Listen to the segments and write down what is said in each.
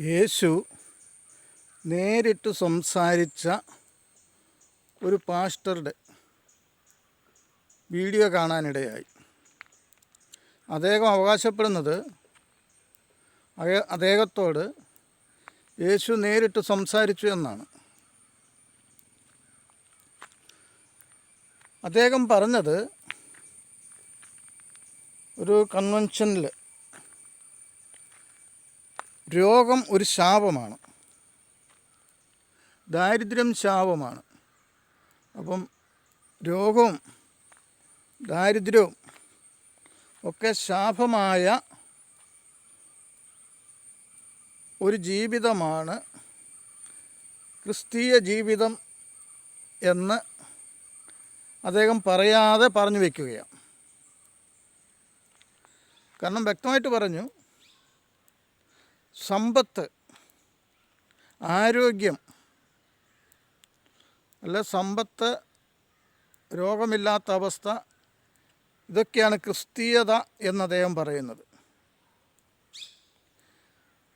യേശു നേരിട്ട് സംസാരിച്ച ഒരു പാസ്റ്ററുടെ വീഡിയോ കാണാനിടയായി. അദ്ദേഹം അവകാശപ്പെടുന്നത് അദ്ദേഹത്തോട് യേശു നേരിട്ട് സംസാരിച്ചു എന്നാണ്. അദ്ദേഹം പറഞ്ഞത് ഒരു കൺവെൻഷനിൽ രോഗം ഒരു ശാപമാണ്. ദാരിദ്ര്യം ശാപമാണ്. അപ്പം രോഗവും ദാരിദ്ര്യവും ഒക്കെ ശാപമായ ഒരു ജീവിതമാണ് ക്രിസ്തീയ ജീവിതം എന്ന് അദ്ദേഹം പറയാതെ പറഞ്ഞു വയ്ക്കുകയാണ്. കാരണം വ്യക്തമായിട്ട് പറഞ്ഞു സമ്പത്ത് ആരോഗ്യം അല്ല സമ്പത്ത് രോഗമില്ലാത്ത അവസ്ഥ ഇതൊക്കെയാണ് ക്രിസ്തീയത എന്ന് അദ്ദേഹം പറയുന്നത്.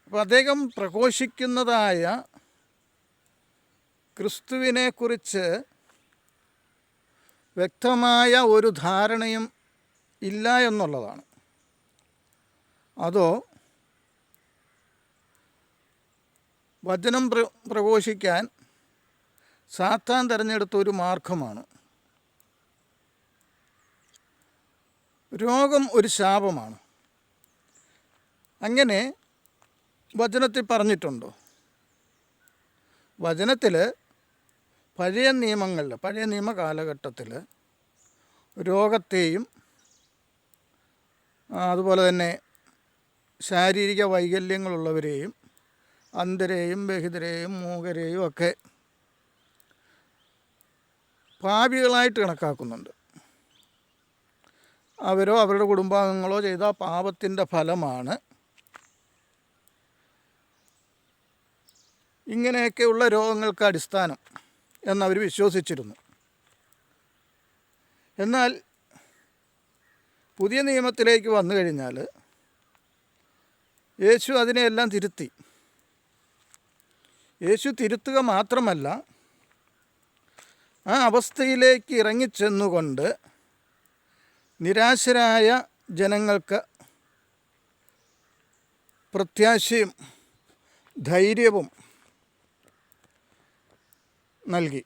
അപ്പോൾ അദ്ദേഹം പ്രഘോഷിക്കുന്നതായ ക്രിസ്തുവിനെക്കുറിച്ച് വ്യക്തമായ ഒരു ധാരണയും ഇല്ല എന്നുള്ളതാണ്. അതോ വചനം പ്ര പ്രഘോഷിക്കാൻ സാത്താൻ തിരഞ്ഞെടുത്ത ഒരു മാർഗമാണ്. രോഗം ഒരു ശാപമാണ്. അങ്ങനെ വചനത്തിൽ പറഞ്ഞിട്ടുണ്ടോ. വചനത്തിൽ പഴയ നിയമങ്ങളിൽ പഴയ നിയമ കാലഘട്ടത്തിൽ രോഗത്തെയും അതുപോലെ തന്നെ ശാരീരിക വൈകല്യങ്ങളുള്ളവരെയും അന്ധരെയും ബഹിതരെയും മൂകരെയും ഒക്കെ പാപികളായിട്ട് കണക്കാക്കുന്നുണ്ട്. അവരോ അവരുടെ കുടുംബാംഗങ്ങളോ ചെയ്ത പാപത്തിന്റെ ഫലമാണ് ഇങ്ങനെയൊക്കെയുള്ള രോഗങ്ങൾക്ക് അടിസ്ഥാനം എന്നവർ വിശ്വസിച്ചിരുന്നു. എന്നാൽ പുതിയ നിയമത്തിലേക്ക് വന്നു കഴിഞ്ഞാൽ യേശു അതിനെയെല്ലാം തിരുത്തി. യേശു തിരുത്തുക മാത്രമല്ല ആ അവസ്ഥയിലേക്ക് ഇറങ്ങിച്ചെന്നുകൊണ്ട് നിരാശരായ ജനങ്ങൾക്ക് പ്രത്യാശയും ധൈര്യവും നൽകി.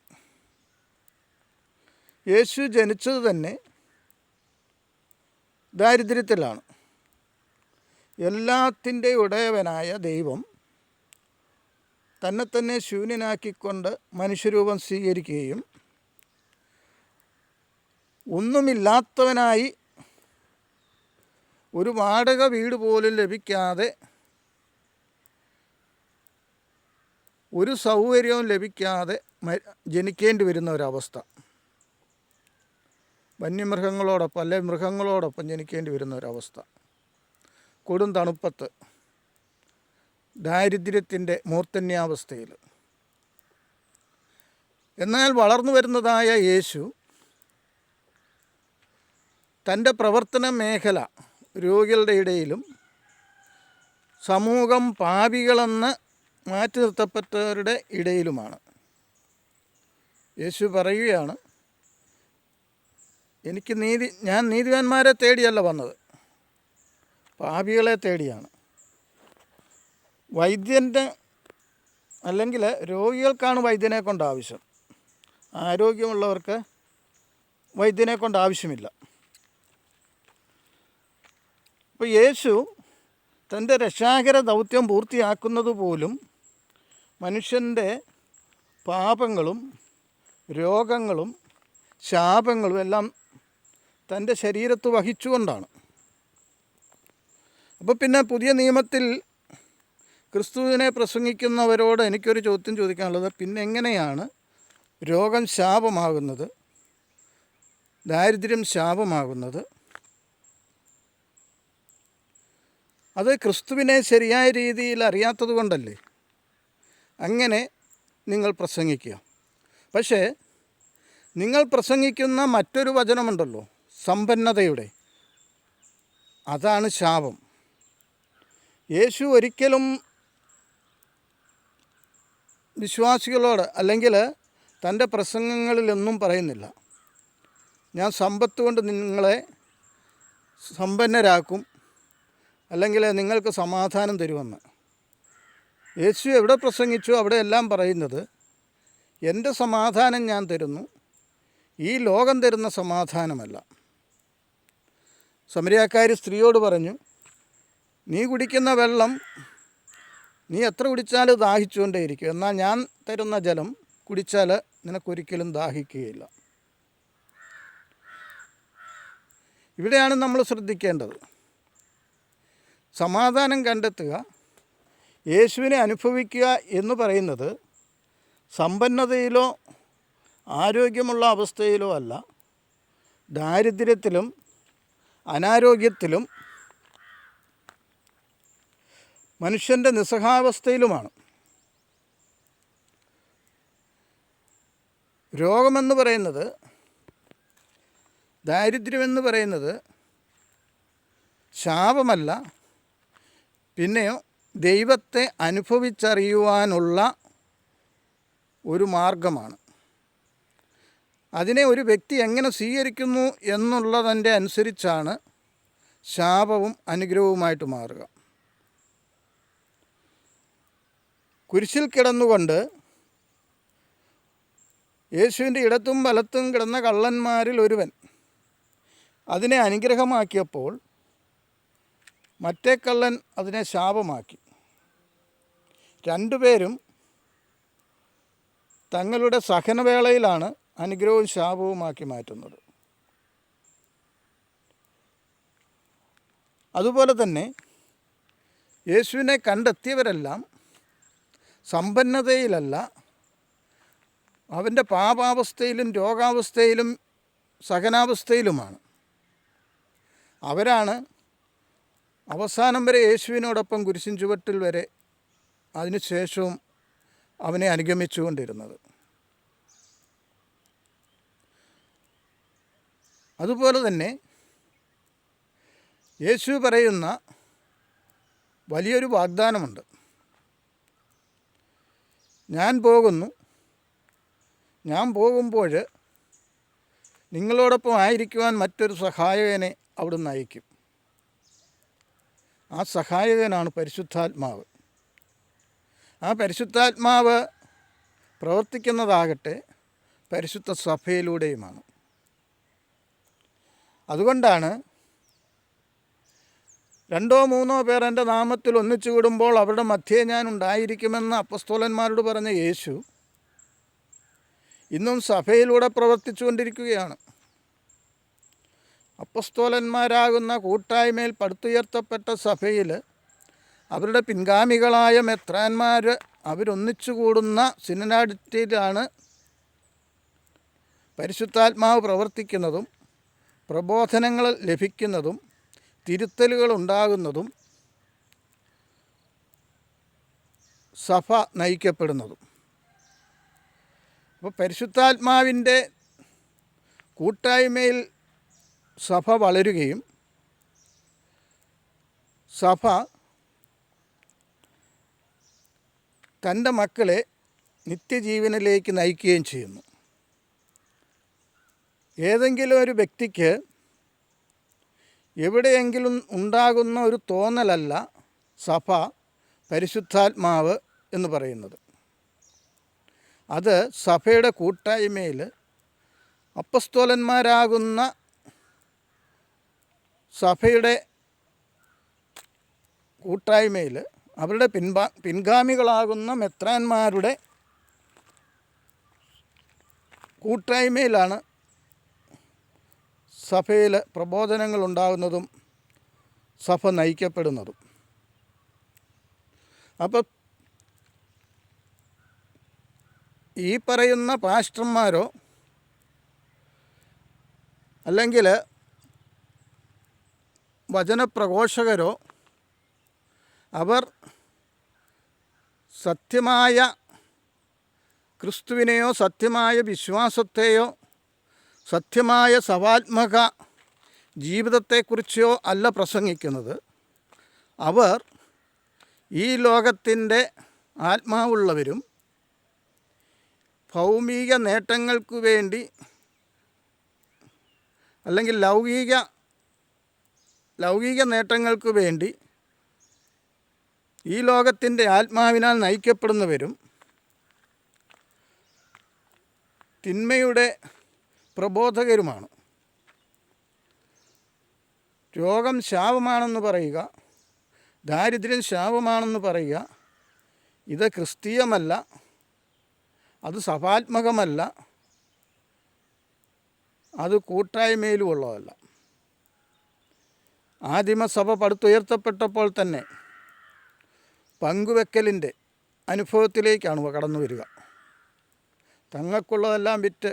യേശു ജനിച്ചത് തന്നെ ദാരിദ്ര്യത്തിലാണ്. എല്ലാത്തിന്റെ ഉടയവനായ ദൈവം തന്നെ തന്നെ ശൂന്യനാക്കിക്കൊണ്ട് മനുഷ്യരൂപം സ്വീകരിക്കുകയും ഒന്നുമില്ലാത്തവനായി ഒരു വാടക വീട് പോലും ലഭിക്കാതെ ഒരു സൗകര്യവും ലഭിക്കാതെ ജനിക്കേണ്ടി വരുന്ന ഒരവസ്ഥ. വന്യമൃഗങ്ങളോടൊപ്പം അല്ലെ മൃഗങ്ങളോടൊപ്പം ജനിക്കേണ്ടി വരുന്ന ഒരവസ്ഥ. കൊടും തണുപ്പത്ത് ദാരിദ്ര്യത്തിന്റെ മൂർധന്യാവസ്ഥയിൽ. എന്നാൽ വളർന്നു വരുന്നതായ യേശു തന്റെ പ്രവർത്തന മേഖല രോഗികളുടെ ഇടയിലും സമൂഹം പാപികളെന്ന് മാറ്റി നിർത്തപ്പെട്ടവരുടെ ഇടയിലുമാണ്. യേശു പറയുകയാണ് എനിക്ക് നീതി ഞാൻ നീതിവാന്മാരെ തേടിയല്ല വന്നത്. പാപികളെ തേടിയാണ്. വൈദ്യന്റെ അല്ലെങ്കിൽ രോഗികൾക്കാണ് വൈദ്യനെ കൊണ്ട് ആവശ്യം. ആരോഗ്യമുള്ളവർക്ക് വൈദ്യനെ കൊണ്ട് ആവശ്യമില്ല. അപ്പോൾ യേശു തന്റെ രക്ഷാകര ദൗത്യം പൂർത്തിയാക്കുന്നത് പോലും മനുഷ്യന്റെ പാപങ്ങളും രോഗങ്ങളും ശാപങ്ങളും എല്ലാം തന്റെ ശരീരത്ത് വഹിച്ചുകൊണ്ടാണ്. അപ്പോൾ പിന്നെ പുതിയ നിയമത്തിൽ ക്രിസ്തുവിനെ പ്രസംഗിക്കുന്നവരോട് എനിക്കൊരു ചോദ്യം ചോദിക്കാനുള്ളത് പിന്നെ എങ്ങനെയാണ് രോഗം ശാപമാകുന്നത് ദാരിദ്ര്യം ശാപമാകുന്നത്? അത് ക്രിസ്തുവിനെ ശരിയായ രീതിയിൽ അറിയാത്തത് കൊണ്ടല്ലേ? അങ്ങനെ നിങ്ങൾ പ്രസംഗിക്കുക. പക്ഷേ നിങ്ങൾ പ്രസംഗിക്കുന്ന മറ്റൊരു വചനമുണ്ടല്ലോ സമ്പന്നതയുടെ. അതാണ് ശാപം. യേശു ഒരിക്കലും വിശ്വാസികളോട് അല്ലെങ്കിൽ തന്റെ പ്രസംഗങ്ങളിലൊന്നും പറയുന്നില്ല. ഞാൻ സമ്പത്ത് കൊണ്ട് നിങ്ങളെ സമ്പന്നരാക്കും അല്ലെങ്കിൽ നിങ്ങൾക്ക് സമാധാനം തരുമെന്ന്. യേശു എവിടെ പ്രസംഗിച്ചു? അവിടെ എല്ലാം പറയുന്നത് എന്റെ സമാധാനം ഞാൻ തരുന്നു. ഈ ലോകം തരുന്ന സമാധാനമല്ല. സമരിയാക്കാരി സ്ത്രീയോട് പറഞ്ഞു നീ കുടിക്കുന്ന വെള്ളം നീ എത്ര കുടിച്ചാലും ദാഹിച്ചുകൊണ്ടേയിരിക്കും. എന്നാൽ ഞാൻ തരുന്ന ജലം കുടിച്ചാൽ നിനക്കൊരിക്കലും ദാഹിക്കുകയില്ല. ഇവിടെയാണ് നമ്മൾ ശ്രദ്ധിക്കേണ്ടത്. സമാധാനം കണ്ടെത്തുക യേശുവിനെ അനുഭവിക്കുക എന്ന് പറയുന്നത് സമ്പന്നതയിലോ ആരോഗ്യമുള്ള അവസ്ഥയിലോ അല്ല. ദാരിദ്ര്യത്തിലും അനാരോഗ്യത്തിലും മനുഷ്യന്റെ നിസ്സഹാവസ്ഥയിലുമാണ്. രോഗമെന്ന് പറയുന്നത് ദാരിദ്ര്യമെന്ന് പറയുന്നത് ശാപമല്ല. പിന്നെയോ ദൈവത്തെ അനുഭവിച്ചറിയുവാനുള്ള ഒരു മാർഗമാണ്. അതിനെ ഒരു വ്യക്തി എങ്ങനെ സ്വീകരിക്കുന്നു എന്നുള്ളതിന്റെ അനുസരിച്ചാണ് ശാപവും അനുഗ്രഹവുമായിട്ട് മാറുക. കുരിശിൽ കിടന്നുകൊണ്ട് യേശുവിന്റെ ഇടത്തും വലത്തും കിടന്ന കള്ളന്മാരിൽ ഒരുവൻ അതിനെ അനുഗ്രഹമാക്കിയപ്പോൾ മറ്റേ കള്ളൻ അതിനെ ശാപമാക്കി. രണ്ടുപേരും തങ്ങളുടെ സഹനവേളയിലാണ് അനുഗ്രഹവും ശാപവുമാക്കി മാറ്റുന്നത്. അതുപോലെ തന്നെ യേശുവിനെ കണ്ടെത്തിയവരെല്ലാം സമ്പന്നതയിലല്ല. അവന്റെ പാപാവസ്ഥയിലും രോഗാവസ്ഥയിലും സഹനാവസ്ഥയിലുമാണ്. അവരാണ് അവസാനം വരെ യേശുവിനോടൊപ്പം കുരിശിൻ ചുവട്ടിൽ വരെ അതിനുശേഷവും അവനെ അനുഗമിച്ചുകൊണ്ടിരുന്നത്. അതുപോലെ തന്നെ യേശു പറയുന്ന വലിയൊരു വാഗ്ദാനമുണ്ട്. ഞാൻ പോകുന്നു. ഞാൻ പോകുമ്പോൾ നിങ്ങളോടൊപ്പം ആയിരിക്കുവാൻ മറ്റൊരു സഹായകനെ അവിടുന്ന് അയക്കും. ആ സഹായകനാണ് പരിശുദ്ധാത്മാവ്. ആ പരിശുദ്ധാത്മാവ് പ്രവർത്തിക്കുന്നതാകട്ടെ പരിശുദ്ധ സഭയിലൂടെയുമാണ്. അതുകൊണ്ടാണ് രണ്ടോ മൂന്നോ പേർ എന്റെ നാമത്തിൽ ഒന്നിച്ചു കൂടുമ്പോൾ അവരുടെ മധ്യേ ഞാൻ ഉണ്ടായിരിക്കുമെന്ന് അപ്പസ്തോലന്മാരോട് പറഞ്ഞ യേശു ഇന്നും സഭയിലൂടെ പ്രവർത്തിച്ചുകൊണ്ടിരിക്കുകയാണ്. അപ്പസ്തോലന്മാരാകുന്ന കൂട്ടായ്മയിൽ പടുത്തുയർത്തപ്പെട്ട സഭയിൽ അവരുടെ പിൻഗാമികളായ മെത്രാന്മാർ അവരൊന്നിച്ചു കൂടുന്ന സിനനാഡിറ്റിയിലാണ് പരിശുദ്ധാത്മാവ് പ്രവർത്തിക്കുന്നതും പ്രബോധനങ്ങൾ ലഭിക്കുന്നതും തിരുത്തലുകൾ ഉണ്ടാകുന്നതും സഭ നയിക്കപ്പെടുന്നതും. അപ്പോൾ പരിശുദ്ധാത്മാവിന്റെ കൂട്ടായ്മയിൽ സഭ വളരുകയും സഭ തന്റെ മക്കളെ നിത്യജീവനിലേക്ക് നയിക്കുകയും ചെയ്യുന്നു. ഏതെങ്കിലും ഒരു വ്യക്തിക്ക് എവിടെയെങ്കിലും ഉണ്ടാകുന്ന ഒരു തോന്നലല്ല സഭ പരിശുദ്ധാത്മാവ് എന്ന് പറയുന്നത്. അത് സഭയുടെ കൂട്ടായ്മയിൽ അപ്പസ്തോലന്മാരാകുന്ന സഭയുടെ കൂട്ടായ്മയിൽ അവരുടെ പിൻപാ പിൻഗാമികളാകുന്ന മെത്രാന്മാരുടെ കൂട്ടായ്മയിലാണ് സഭയിൽ പ്രബോധനങ്ങൾ ഉണ്ടാകുന്നതും സഭ നയിക്കപ്പെടുന്നതും. അപ്പം ഈ പറയുന്ന പാസ്റ്റർമാരോ അല്ലെങ്കിൽ വചനപ്രഘോഷകരോ അവർ സത്യമായ ക്രിസ്തുവിനെയോ സത്യമായ വിശ്വാസത്തെയോ സത്യമായ സവാത്മക ജീവിതത്തെക്കുറിച്ചോ അല്ല പ്രസംഗിക്കുന്നത്. അവർ ഈ ലോകത്തിന്റെ ആത്മാവുള്ളവരും ഭൗമിക നേട്ടങ്ങൾക്കു വേണ്ടി അല്ലെങ്കിൽ ലൗകിക ലൗകിക നേട്ടങ്ങൾക്കു വേണ്ടി ഈ ലോകത്തിന്റെ ആത്മാവിനാൽ നയിക്കപ്പെടുന്നവരും തിന്മയുടെ പ്രബോധകരുമാണ്. രോഗം ശാപമാണെന്ന് പറയുക ദാരിദ്ര്യം ശാപമാണെന്ന് പറയുക ഇത് ക്രിസ്തീയമല്ല അത് സഭാത്മകമല്ല അത് കൂട്ടായ്മയിലും ഉള്ളതല്ല ആദിമസഭ പടുത്തുയർത്തപ്പെട്ടപ്പോൾ തന്നെ പങ്കുവെക്കലിന്റെ അനുഭവത്തിലേക്കാണ് കടന്നു വരിക തങ്ങൾക്കുള്ളതെല്ലാം വിറ്റ്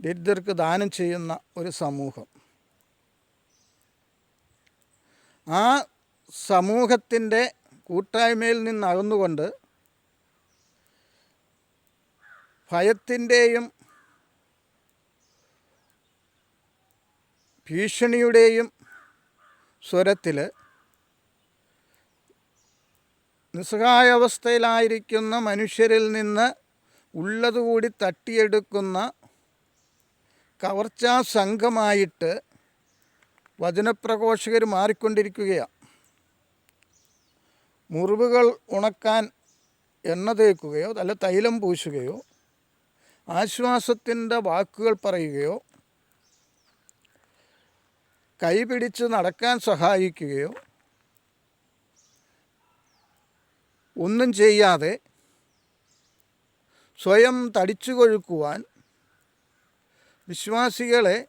ദരിദ്രർക്ക് ദാനം ചെയ്യുന്ന ഒരു സമൂഹം. ആ സമൂഹത്തിന്റെ കൂട്ടായ്മയിൽ നിന്ന് അകന്നുകൊണ്ട് ഭയത്തിന്റെയും ഭീഷണിയുടെയും സ്വരത്തിൽ നിസ്സഹായാവസ്ഥയിലായിരിക്കുന്ന മനുഷ്യരിൽ നിന്ന് ഉള്ളതുകൂടി തട്ടിയെടുക്കുന്ന കവർച്ചാ സംഘമായിട്ട് വചനപ്രഘോഷകർ മാറിക്കൊണ്ടിരിക്കുകയാണ് മുറിവുകൾ ഉണക്കാൻ എണ്ണ തേക്കുകയോ അല്ല തൈലം പൂശുകയോ ആശ്വാസത്തിന്റെ വാക്കുകൾ പറയുകയോ കൈപിടിച്ച് നടക്കാൻ സഹായിക്കുകയോ ഒന്നും ചെയ്യാതെ സ്വയം തടിച്ചു കൊഴുക്കുവാൻ വിശ്വാസികളെ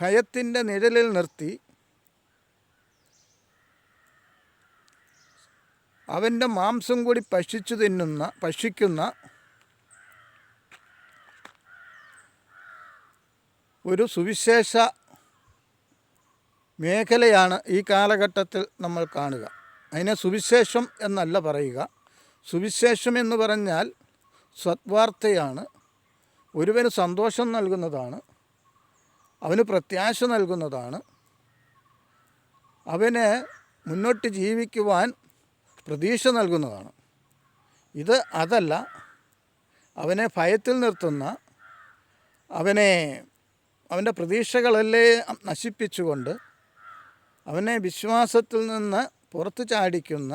ഭയത്തിന്റെ നിഴലിൽ നിർത്തി. അവന്റെ മാംസം കൂടി ഭക്ഷിച്ചു തിന്നുന്ന ഭക്ഷിക്കുന്ന ഒരു സുവിശേഷ മേഖലയാണ് ഈ കാലഘട്ടത്തിൽ നമ്മൾ കാണുക. അതിനെ സുവിശേഷം എന്നല്ല പറയുക. സുവിശേഷം എന്ന് പറഞ്ഞാൽ സദ്വാർത്തയാണ് ഒരുവന് സന്തോഷം നൽകുന്നതാണ് അവന് പ്രത്യാശ നൽകുന്നതാണ്. അവന് മുന്നോട്ട് ജീവിക്കുവാൻ പ്രതീക്ഷ നൽകുന്നതാണ്. ഇത് അതല്ല അവനെ ഭയത്തിൽ നിർത്തുന്ന അവനെ അവന്റെ പ്രതീക്ഷകളല്ലേ നശിപ്പിച്ചുകൊണ്ട് അവനെ വിശ്വാസത്തിൽ നിന്ന് പുറത്തു ചാടിക്കുന്ന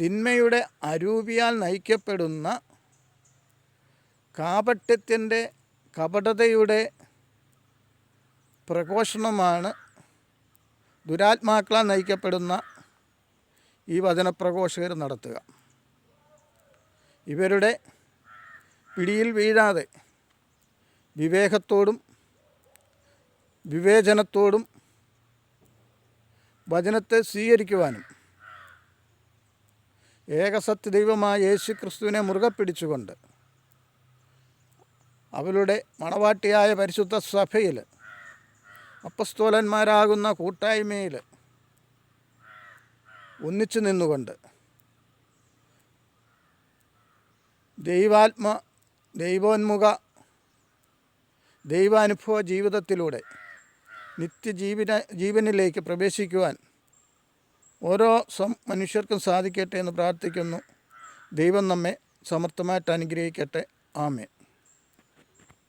തിന്മയുടെ അരൂപിയാൽ നയിക്കപ്പെടുന്ന കാപട്യത്തിന്റെ കപടതയുടെ പ്രഘോഷണമാണ് ദുരാത്മാക്കളാൽ നയിക്കപ്പെടുന്ന ഈ വചനപ്രഘോഷകർ നടത്തുക. ഇവരുടെ പിടിയിൽ വീഴാതെ വിവേകത്തോടും വിവേചനത്തോടും വചനത്തെ സ്വീകരിക്കുവാനും ഏകസത്യ ദൈവമായ യേശു ക്രിസ്തുവിനെ മുറുകെ പിടിച്ചുകൊണ്ട് അവരുടെ മണവാട്ടിയായ പരിശുദ്ധ സഭയിൽ അപ്പസ്തോലന്മാരാകുന്ന കൂട്ടായ്മയിൽ ഒന്നിച്ചു നിന്നുകൊണ്ട് ദൈവാത്മ ദൈവോന്മുഖ ദൈവാനുഭവ ജീവിതത്തിലൂടെ നിത്യജീവന ജീവനിലേക്ക് പ്രവേശിക്കുവാൻ ഓരോ മനുഷ്യർക്കും സാധിക്കട്ടെ എന്ന് പ്രാർത്ഥിക്കുന്നു. ദൈവം നമ്മെ സമർത്ഥമായിട്ട് അനുഗ്രഹിക്കട്ടെ. ആമേ